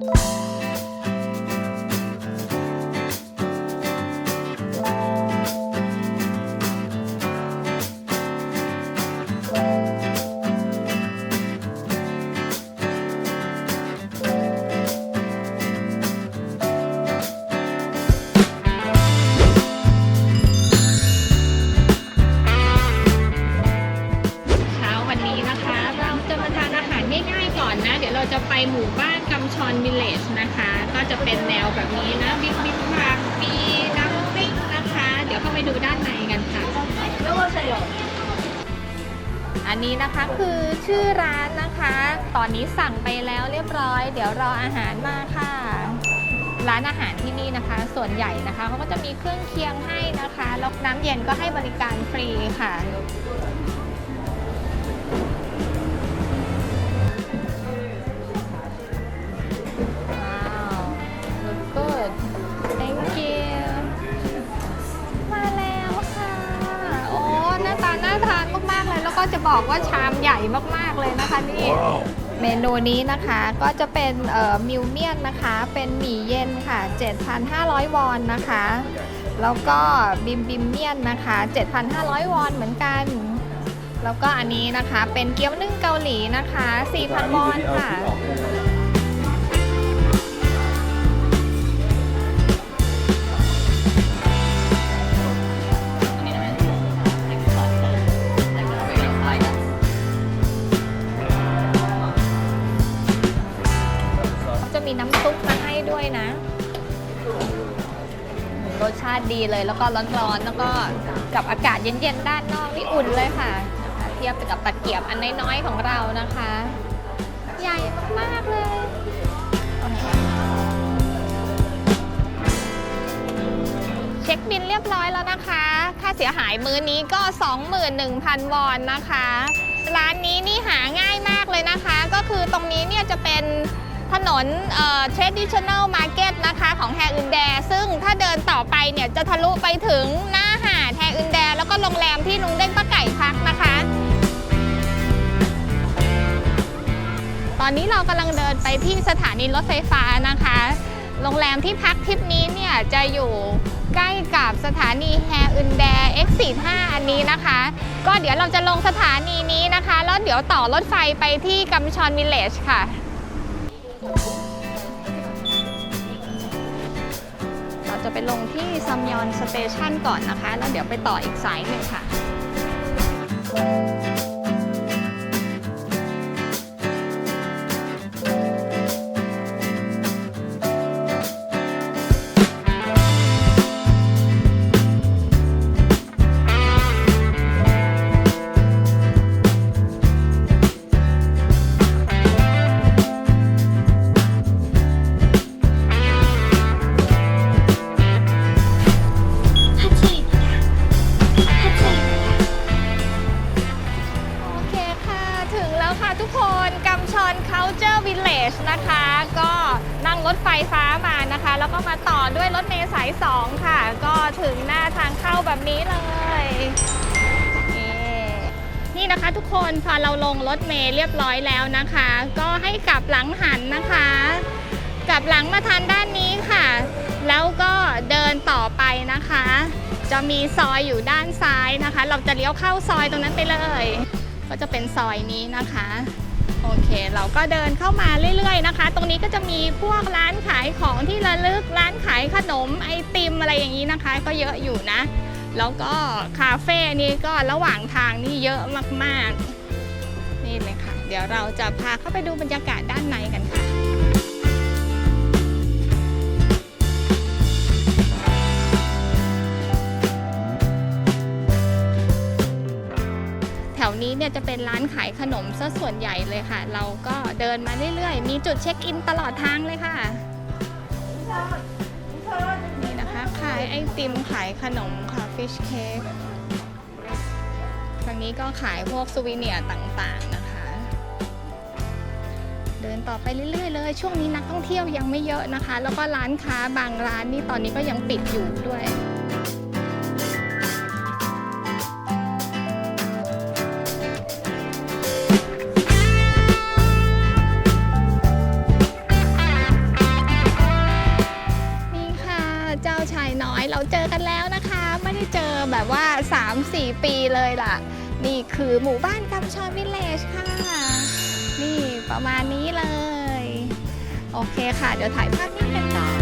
เช้าวันนี้นะคะ เราจะมาทานอาหารง่ายๆก่อนนะ เดี๋ยวเราจะไปหมู่บ้าน กำชอนวิลเลจนะคะ ก็จะเป็นแนวแบบนี้นะบิ๊กบิ๊กผักมีน้ำพริกนะคะ เดี๋ยวเข้าไปดูด้านในกันค่ะอันนี้นะคะคือชื่อร้านนะคะ ตอนนี้สั่งไปแล้วเรียบร้อย เดี๋ยวรออาหารมาค่ะ ร้านอาหารที่นี่นะคะ ส่วนใหญ่นะคะเขาก็จะมีเครื่องเคียงให้นะคะแล้วน้ำเย็นก็ให้บริการฟรีค่ะ กๆเลยแล้วก็จะบอกว่าชามใหญ่มากๆเลยนะคะนี่เมนูนี้นะคะก็จะเป็นเอ่อมิวเมียนนะคะ เป็นหมี่เย็นค่ะ 7,500 วอนนะคะ แล้วก็บิมบิมเมียนนะคะ 7,500 วอนเหมือนกัน แล้วก็อันนี้นะคะเป็นเกี๊ยวนึ่งเกาหลีนะคะ 4,000 วอนค่ะ ดีเลย แล้วก็ร้อนๆ แล้วก็กับอากาศเย็นๆ ด้านนอกนี่อุ่นเลยค่ะนะคะเทียบกับตะเกียบอันน้อยๆ ของเรานะคะ ใหญ่มากๆ เลยเช็คบินเรียบร้อยแล้วนะคะ ค่าเสียหายมื้อนี้ก็ 21,000 วอนนะคะ ร้านนี้นี่หาง่ายมากเลยนะคะ ก็คือตรงนี้เนี่ยจะเป็น ถนนเอ่อ traditional market นะคะของแฮอึนแด ซึ่งถ้าเดินต่อไปเนี่ยจะทะลุไปถึงหน้าหาดแฮอึนแด แล้วก็โรงแรมที่นุ้งเด้งป้าไก่พักนะคะ ตอนนี้เรากำลังเดินไปที่สถานีรถไฟฟ้านะคะ โรงแรมที่พักทริปนี้เนี่ยจะอยู่ใกล้กับสถานีแฮอึนแด X45 อันนี้นะคะ ก็เดี๋ยวเราจะลงสถานีนี้นะคะ แล้วเดี๋ยวต่อรถไฟไปที่กัมชอนวิลเลจค่ะ เราจะไปลงที่ซัมยอนสเตชันก่อนนะคะ แล้วเดี๋ยวไปต่ออีกสายหนึ่งค่ะ มานะคะ แล้วก็มาต่อด้วยรถเมล์สาย 2 ค่ะ ก็ถึงหน้าทางเข้าแบบนี้เลยนี่นะคะทุกคนพอเราลงรถเมล์เรียบร้อยแล้วนะคะ ก็ให้กลับหลังหันนะคะกลับหลังมาทางด้านนี้ค่ะ แล้วก็เดินต่อไปนะคะ จะมีซอยอยู่ด้านซ้ายนะคะ เราจะเลี้ยวเข้าซอยตรงนั้นไปเลย ก็จะเป็นซอยนี้นะคะ โอเค เราก็เดินเข้ามาเรื่อยๆนะคะ ตรงนี้ก็จะมีพวกร้านขายของที่ระลึก ร้านขายขนมไอติมอะไรอย่างนี้นะคะ ก็เยอะอยู่นะ แล้วก็คาเฟ่นี่ก็ระหว่างทางนี่เยอะมากๆ นี่เลยค่ะ เดี๋ยวเราจะพาเข้าไปดูบรรยากาศด้านในกันค่ะ เนี่ยจะเป็นร้านขายขนมซะส่วนใหญ่เลยค่ะ เราก็เดินมาเรื่อยๆ มีจุดเช็คอินตลอดทางเลยค่ะ นี่นะคะขายไอติมขายขนมค่ะฟิชเค้กทางนี้ก็ขายพวกซูวิเนียร์ต่างๆนะคะ เดินต่อไปเรื่อยๆเลย ช่วงนี้นักท่องเที่ยวยังไม่เยอะนะคะ แล้วก็ร้านค้าบางร้านนี่ตอนนี้ก็ยังปิดอยู่ด้วย ไม่เจอแบบว่า 3-4 ปีเลยล่ะ นี่คือหมู่บ้านกำชอนวิลเลจค่ะ นี่ประมาณนี้เลย โอเคค่ะ เดี๋ยวถ่ายภาพนิ่งกันก่อน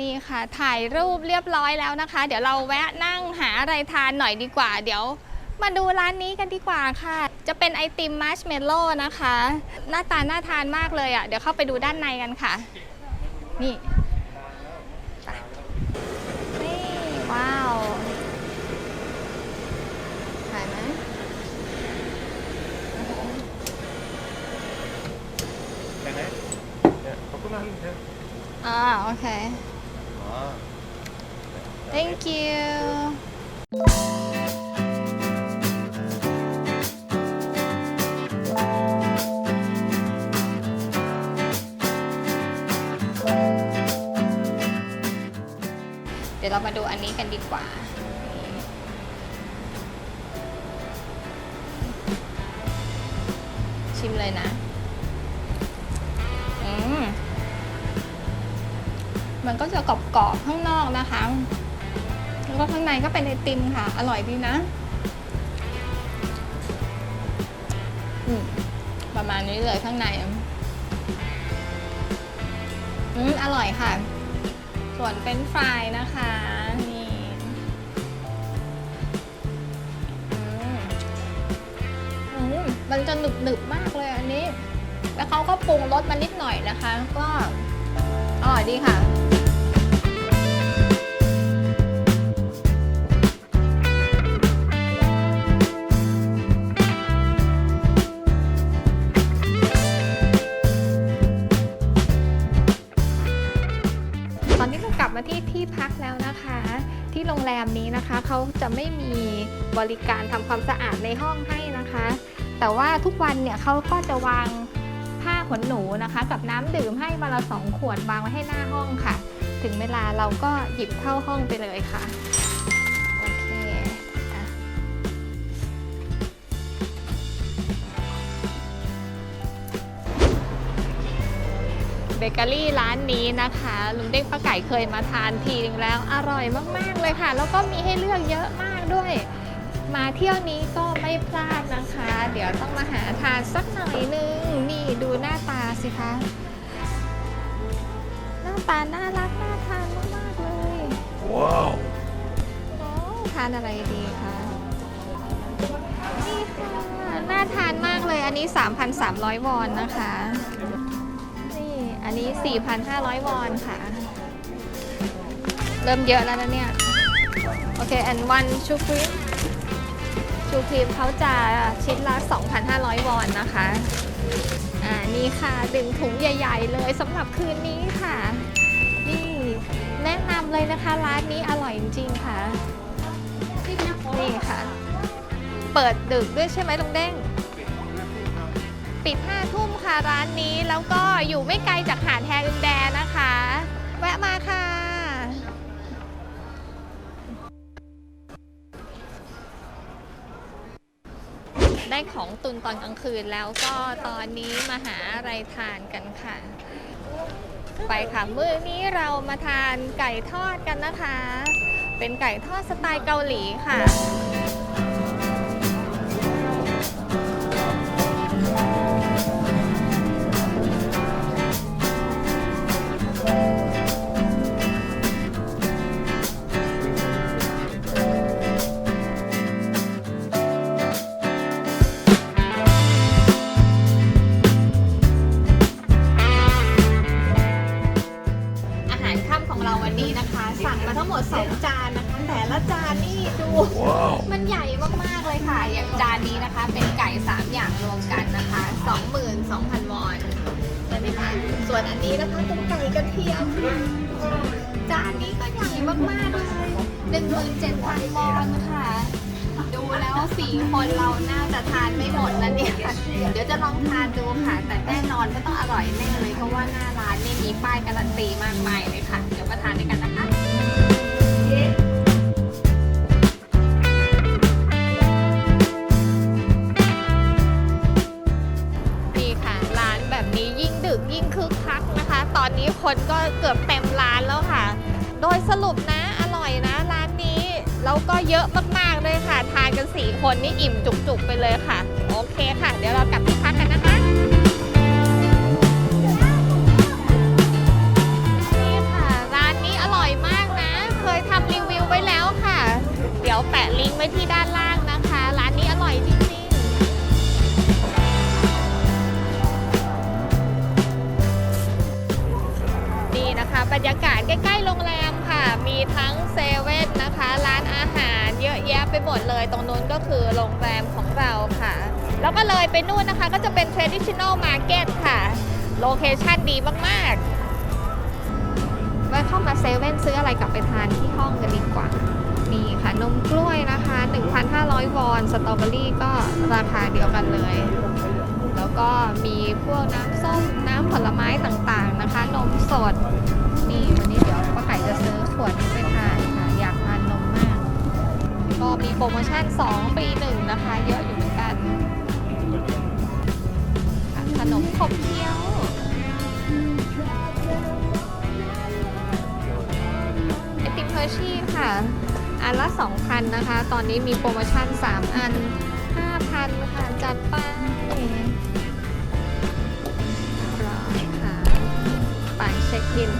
นี่ค่ะ ถ่ายรูปเรียบร้อยแล้วนะคะ เดี๋ยวเราแวะนั่งหาอะไรทานหน่อยดีกว่า เดี๋ยว มาดูร้านนี้กันดีกว่าค่ะ จะเป็นไอติมมัชเมลโล่นะคะ หน้าตาน่าทานมากเลยอะ่ะ เดี๋ยวเข้าไปดูด้านในกันค่ะ นี่ไปนี่ว้าวถ่ายไหมได้ไหมเนี่ยขอบคุณมากครับอ่าโอเค อ๋อ thank you ดี๋ยวเรามาดูอันนี้กันดีกว่า ชิมเลยนะ อืม มันก็จะกรอบๆข้างนอกนะคะ แล้วก็ข้างในก็เป็นไอติมค่ะ อร่อยดีนะ อืม ประมาณนี้เลยข้างใน อืม อร่อยค่ะ ส่วนเป็นฟรายนะคะ นี่อืมอืมมันจะหนึบหนึบๆมากเลยอันนี้ แล้วเขาก็ปรุงรสมานิดหน่อยนะคะ ก็อร่อยดีค่ะ นะคะเขาจะไม่มีบริการทำความสะอาดในห้องให้นะคะ แต่ว่าทุกวันเนี่ยเขาก็จะวางผ้าขนหนูนะคะ กับน้ำดื่มให้วันละสองขวดวางไว้ให้หน้าห้องค่ะ ถึงเวลาเราก็หยิบเข้าห้องไปเลยค่ะ เบเกอรี่ร้านนี้นะคะ ลุงเด้งป้าไก่เคยมาทานทีนึงแล้ว อร่อยมาก ๆ เลยค่ะ แล้วก็มีให้เลือกเยอะมากด้วย มาเที่ยวนี้ก็ไม่พลาดนะคะ เดี๋ยวต้องมาหาทานสักหน่อยนึง นี่ดูหน้าตาสิคะ หน้าตาน่ารักน่าทานมาก ๆ เลย ว้าวโอ้ทานอะไรดีคะนี่ค่ะ น่าทานมากเลยอันนี้ 3,300 วอนนะคะ นี้ 4,500 วอนค่ะ เริ่มเยอะแล้วนะเนี่ย โอเค and one ชูครีมชูครีมเขาจะชิ้นละ 2,500 วอนนะคะ อ่า นี่ค่ะดึงถุงใหญ่ ๆ เลยสำหรับคืนนี้ค่ะ นี่แนะนำเลยนะคะ ร้านนี้อร่อยจริงๆค่ะ นี่ค่ะ เปิดดึกด้วยใช่ไหมลุงเด้ง ปิด 5 ทุ่มค่ะร้านนี้แล้วก็อยู่ไม่ไกลจากหาดแฮอึนแดนะคะ แวะมาค่ะ ได้ของตุนตอนกลางคืนแล้วก็ตอนนี้มาหาอะไรทานกันค่ะ ไปค่ะ มื้อนี้เรามาทานไก่ทอดกันนะคะ เป็นไก่ทอดสไตล์เกาหลีค่ะ ใหญ่มากๆเลยค่ะ อย่างจานนี้นะคะ เป็นไก่ 3 อย่างรวมกันนะคะ 22,000 วอนใช่ไหมคะส่วนอันนี้นะคะเป็นไก่กระเทียมจานนี้ก็ใหญ่มากๆเลย17,000วอนค่ะ ดูแล้วสี่คนเราน่าจะทานไม่หมดนะเนี่ย เดี๋ยวจะลองทานดูค่ะ แต่แน่นอนก็ต้องอร่อยแน่เลยเพราะว่าหน้าร้านนี่มีป้ายการันตีมากมายเลยค่ะ เดี๋ยวมาทานด้วยกันนะคะ อนนี้คนก็เกือบเต็มร้านแล้วค่ะ โดยสรุปนะอร่อยนะร้านนี้แล้วก็เยอะมากๆเลยค่ะ ทานกันสี่คนนี่อิ่มจุกๆไปเลยค่ะ โอเคค่ะ เดี๋ยวเรากลับที่พักกันนะคะนี่ค่ะร้านนี้อร่อยมากนะ เคยทำรีวิวไว้แล้วค่ะ เดี๋ยวแปะลิงก์ไว้ที่ด้านล่าง คือโรงแรมของเราค่ะ แล้วก็เลยไปนู่นนะคะ ก็จะเป็น traditional market ค่ะ โลเคชันดีมากๆไว้เข้ามาเซเว่นซื้ออะไรกลับไปทานที่ห้องกันดีกว่า นี่ค่ะ นมกล้วยนะคะ 1,500 วอน สตรอเบอรี่ก็ราคาเดียวกันเลย แล้วก็มีพวกน้ำส้ม น้ำผลไม้ต่างๆนะคะ นมสด นี่วันนี้เดี๋ยวป้าไก่จะซื้อขวดนี้ไปทาน ก็มีโปรโมชั่น2ปี1 นะคะ เยอะอยู่เหมือนกัน ขนมขบเคี้ยว ไอติมเฮอร์ชี่ค่ะ อันละ 2,000 นะคะ ตอนนี้มีโปรโมชั่น 3 อัน 5,000 ค่ะ จัดไปร้อค่ะไปเช็คบิน